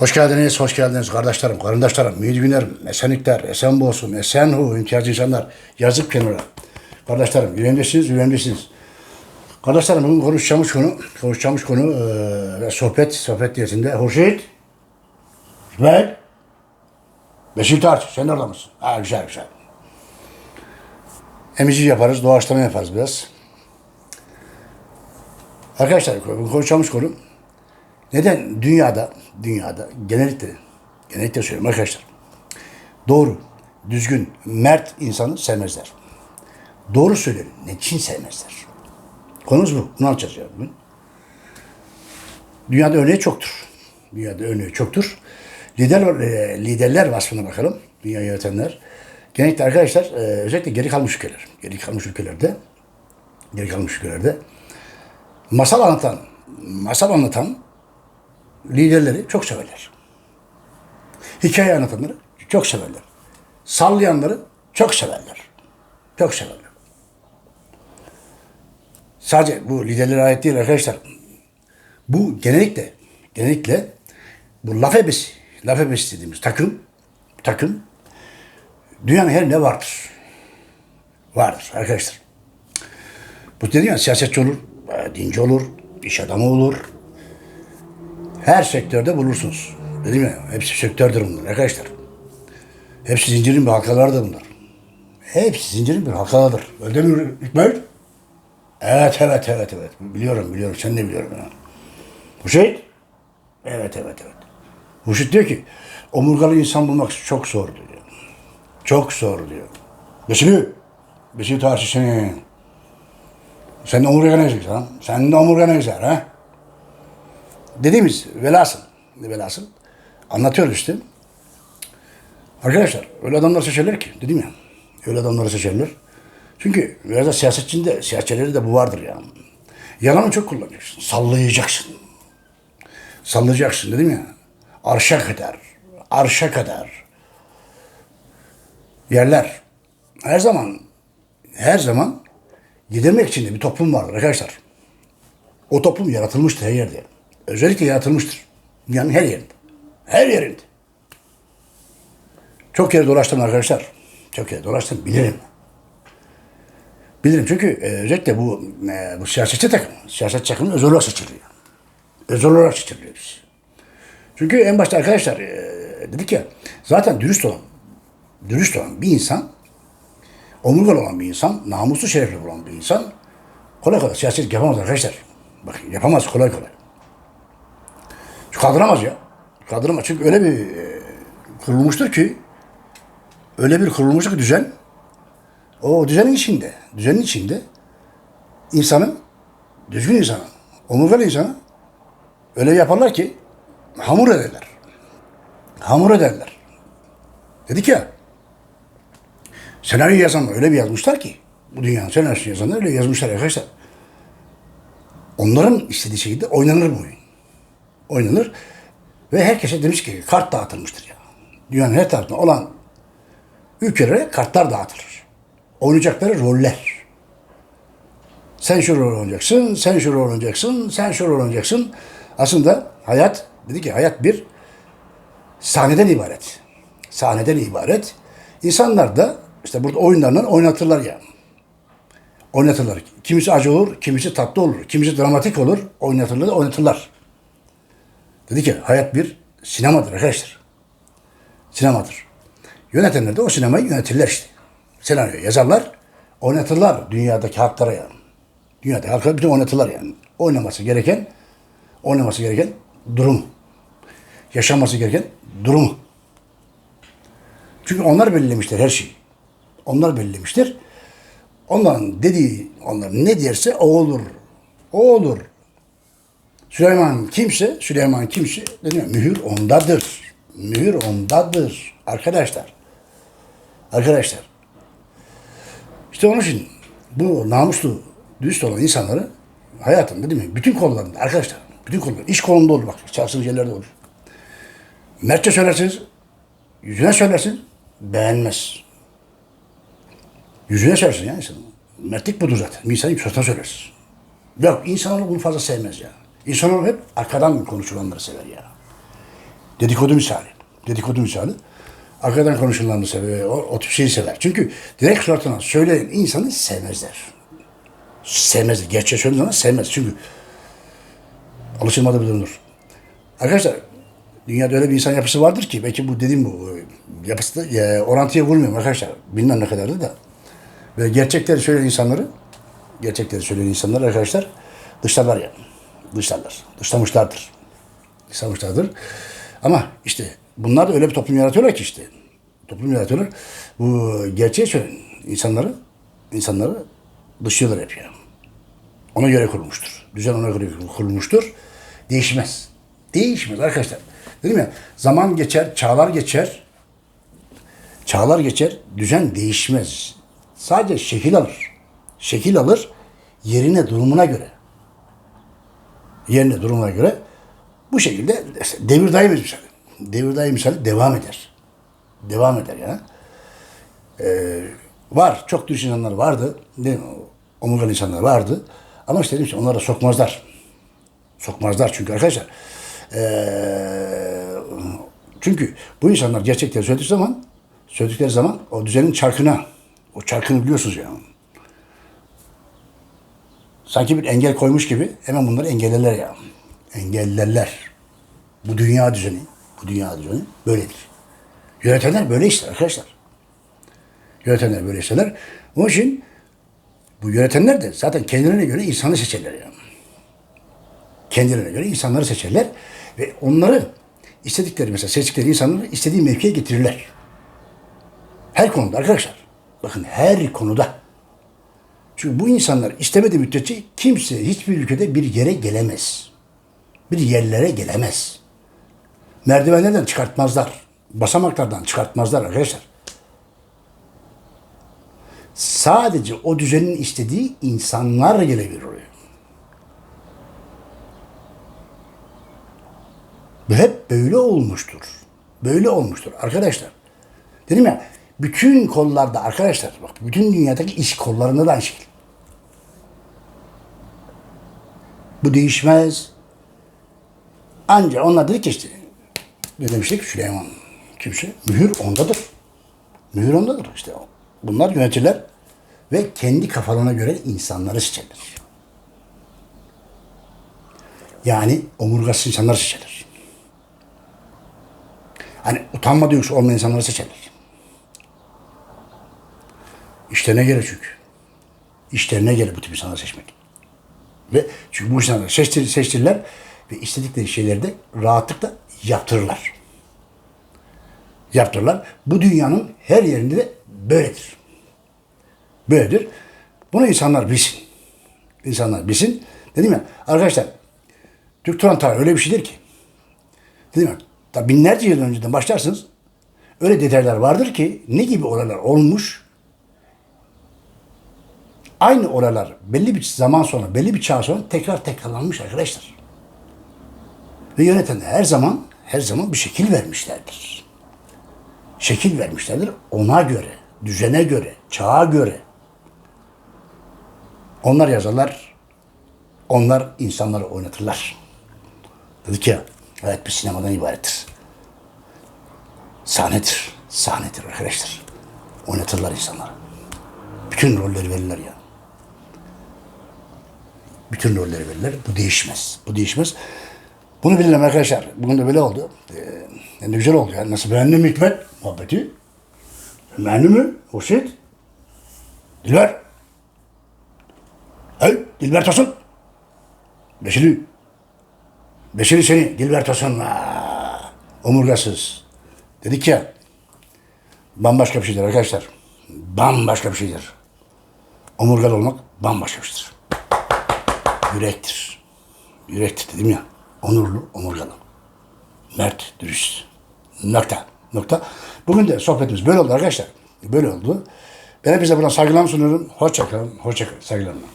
Hoş geldiniz, hoş geldiniz kardeşlerim, karındaşlarım, mühid günlerim, esenlikler, esen olsun, esen hu, imtiyazcı insanlar, yazık kenara. Kardeşlerim, yüreğimdesiniz, yüreğimdesiniz. Kardeşlerim, bugün konuşacağımız konu, konuşacağımız konu eee, ve sohbet, sohbet diyetinde. Hurşit, İsmail, Beşiktaş, sen orada mısın? Ha, güzel, güzel. Emici yaparız, doğaçlama yaparız biraz. Arkadaşlar, konuşacağımız konu, neden dünyada, dünyada genellikle, genellikle söylüyorum arkadaşlar. Doğru, düzgün, mert insanı sevmezler. Doğru söylerim. Ne için sevmezler? Konumuz bu. Bunu anlatacağız ya bugün. Dünyada örneği çoktur. Dünyada örneği çoktur. Lider, e, liderler vasfına bakalım. Dünya yönetenler. Genellikle arkadaşlar e, özellikle geri kalmış ülkeler. Geri kalmış ülkelerde geri kalmış ülkelerde masal anlatan masal anlatan liderleri çok severler. Hikaye anlatanları çok severler. Sallayanları çok severler. Çok severler. Sadece bu liderlere ait değil arkadaşlar. Bu genellikle genellikle bu laf ebesi, laf ebesi dediğimiz takım takım dünyanın her ne vardır. Vardır arkadaşlar. Bu dediğim ya siyasetçi olur, dinci olur, iş adamı olur, her sektörde bulursunuz. Dedim ya hepsi sektördür bunlar arkadaşlar. Hepsi zincirin bir halkalarıdır bunlar. Hepsi zincirin bir halkalarıdır. Öyle mi İkbal? Evet evet evet evet. Biliyorum biliyorum sen de biliyorum ya. Huşeyt? Evet evet evet. Huşit diyor ki omurgalı insan bulmak çok zor diyor. Çok zor diyor. Besili tarih senin. Sen de omurga ne güzel ha? Sen de omurga ne güzel ha? Dediğimiz velhasıl, velhasıl anlatıyoruz işte. Arkadaşlar öyle adamlar seçerler ki dedim ya. Öyle adamları seçerler. Çünkü biraz da siyasetçinde, siyasetçileri de bu vardır ya. Yalanı çok kullanacaksın. Sallayacaksın. Sallayacaksın dedim ya. Arşa kadar. Arşa kadar. Yerler. Her zaman her zaman yedirmek için de bir toplum vardır arkadaşlar. O toplum yaratılmıştır her yerde. Özellikle yaratılmıştır. Dünyanın her yerinde. Her yerinde. Çok kere dolaştım arkadaşlar. Çok kere dolaştım. Bilirim. Bilirim çünkü e, özellikle bu e, bu siyasetçi takım, siyaset takımı özel olarak seçiliyor. Özel olarak seçiliyor biz. Çünkü en başta arkadaşlar e, dedik ya zaten dürüst olan, dürüst olan bir insan, omurgalı olan bir insan, namuslu şerefli olan bir insan kolay kolay siyaset yapamaz arkadaşlar. Bakın yapamaz kolay kolay. Kaldıramaz ya. Kaldıramaz. Çünkü öyle bir e, kurulmuştur ki öyle bir kurulmuştur ki düzen o düzenin içinde, düzenin içinde insanın, düzgün insanı, omurgalı insanı öyle yaparlar ki hamur ederler. Hamur ederler. Dedik ya senaryo yazanlar öyle bir yazmışlar ki bu dünyanın senaryosunu yazanlar öyle yazmışlar arkadaşlar. Onların istediği şekilde oynanır bu oyun oynanır. Ve herkese demiş ki kart dağıtılmıştır ya. Dünyanın her tarafında olan ülkelere kartlar dağıtılır. Oynayacakları roller. Sen şu rol oynayacaksın, sen şu rol oynayacaksın, sen şu rol oynayacaksın. Aslında hayat, dedi ki hayat bir sahneden ibaret. Sahneden ibaret. İnsanlar da işte burada oyunlarından oynatırlar ya. Oynatırlar. Kimisi acı olur, kimisi tatlı olur, kimisi dramatik olur. Oynatırlar, oynatırlar. Dedi ki hayat bir sinemadır arkadaşlar. Sinemadır. Yönetenler de o sinemayı yönetirler işte. Senaryo yazarlar, oynatırlar dünyadaki halklara yani. Dünyadaki halklara bütün oynatırlar yani. Oynaması gereken, oynaması gereken durum. Yaşanması gereken durumu. Çünkü onlar belirlemişler her şeyi. Onlar belirlemişler. Onların dediği, onlar ne derse o olur. O olur. Süleyman kimse, Süleyman kimse, dedim mühür ondadır. Mühür ondadır. Arkadaşlar. Arkadaşlar. İşte onun için bu namuslu, dürüst olan insanları hayatın değil mi? Bütün konularında arkadaşlar. Bütün konular. iş kolunda olur bak. Çalıştığınız yerlerde olur. Mertçe söylersiniz. Yüzüne söylersiniz. Beğenmez. Yüzüne söylersin ya insanın. Mertlik budur zaten. Bir insanın sözüne söylersin. Yok insanoğlu bunu fazla sevmez ya. İnsanoğlu hep arkadan konuşulanları sever ya. Dedikodu misali. Dedikodu misali. Arkadan konuşulanı sever. O, o tip şeyi sever. Çünkü direkt suratına söyleyen insanı sevmezler. Sevmezler. Gerçeği söylediği zaman sevmez. Çünkü alışılmadı bir durumdur. Arkadaşlar dünyada öyle bir insan yapısı vardır ki belki bu dediğim bu yapısı da e, orantıya vurmuyorum arkadaşlar. Bilmem ne kadardı da. Ve gerçekleri söyleyen insanları gerçekleri söyleyen insanlar arkadaşlar dışlarlar ya. Dışlarlar. Dışlamışlardır. Dışlamışlardır. Ama işte bunlar da öyle bir toplum yaratıyorlar ki işte. Toplum yaratıyorlar. Bu gerçeği söyleyen insanları insanları dışlıyorlar hep ya. Ona göre kurulmuştur. Düzen ona göre kurulmuştur. Değişmez. Değişmez arkadaşlar. Dedim ya zaman geçer, çağlar geçer. Çağlar geçer, düzen değişmez. Sadece şekil alır. Şekil alır yerine durumuna göre. Yerine durumuna göre bu şekilde devir daim misali. Devir daim misali devam eder. Devam eder ya. Ee, var. Çok düz insanlar vardı. Değil mi? Omurgalı insanlar vardı. Ama işte dedim ki onları sokmazlar. Sokmazlar çünkü arkadaşlar. Ee, çünkü bu insanlar gerçekleri söyledikleri zaman söyledikleri zaman o düzenin çarkına o çarkını biliyorsunuz ya. Sanki bir engel koymuş gibi hemen bunları engellerler ya. Engellerler. Bu dünya düzeni, bu dünya düzeni böyledir. Yönetenler böyle işte arkadaşlar. Yönetenler böyle işler. Onun için bu yönetenler de zaten kendilerine göre insanı seçerler yani. Kendilerine göre insanları seçerler ve onları istedikleri mesela seçtikleri insanları istediği mevkiye getirirler. Her konuda arkadaşlar. Bakın her konuda. Çünkü bu insanlar istemediği müddetçe kimse hiçbir ülkede bir yere gelemez. Bir yerlere gelemez. Merdivenlerden çıkartmazlar. Basamaklardan çıkartmazlar arkadaşlar. Sadece o düzenin istediği insanlar gelebilir oraya. Bu hep böyle olmuştur. Böyle olmuştur arkadaşlar. Dedim ya bütün kollarda arkadaşlar bak bütün dünyadaki iş kollarında da aynı şekilde. Bu değişmez. Anca onlar dedi ki işte ne demiştik Süleyman kimse mühür ondadır. Mühür ondadır işte. Bunlar yönetirler ve kendi kafalarına göre insanları seçerler. Yani omurgası insanları seçerler. Hani utanma duygusu olmayan insanları seçerler. İşlerine göre çünkü. İşlerine göre bu tip insanları seçmek. Ve çünkü bu insanları seçtir, seçtirirler ve istedikleri şeyleri de rahatlıkla yaptırırlar. Yaptırırlar. Bu dünyanın her yerinde de böyledir. Böyledir. Bunu insanlar bilsin. İnsanlar bilsin. Dedim ya arkadaşlar Türk Turan tarihi öyle bir şeydir ki. Dedim ya da binlerce yıl önceden başlarsınız. Öyle detaylar vardır ki ne gibi olaylar olmuş. Aynı olaylar belli bir zaman sonra, belli bir çağ sonra tekrar tekrarlanmış arkadaşlar. Ve yönetenler her zaman, her zaman bir şekil vermişlerdir. Şekil vermişlerdir ona göre, düzene göre, çağa göre. Onlar yazarlar, onlar insanları oynatırlar. Dedik ya, hayat bir sinemadan ibarettir. Sahnedir, sahnedir arkadaşlar. Oynatırlar insanları. Bütün rolleri verirler ya. Bütün rolleri verirler. Bu değişmez. Bu değişmez. Bunu bilelim arkadaşlar. Bugün de böyle oldu. Ee, ne güzel oldu yani. Nasıl beğendin mi Hikmet? Muhabbeti. Beğendin mi? Hurşit? Dilber? Hey Dilber Tosun. Beşiri. Beşiri seni Dilber Tosun. Omurgasız. Dedik ya. Bambaşka bir şeydir arkadaşlar. Bambaşka bir şeydir. Omurgalı olmak bambaşka bir şeydir. Yürektir. Yürektir dedim ya. Onurlu, omurgalı. Mert, dürüst. Nokta. Nokta. Bugün de sohbetimiz böyle oldu arkadaşlar. Böyle oldu. Ben hepinize buradan saygılarımı sunuyorum. Hoşçakalın. Hoşçakalın. Saygılarımla.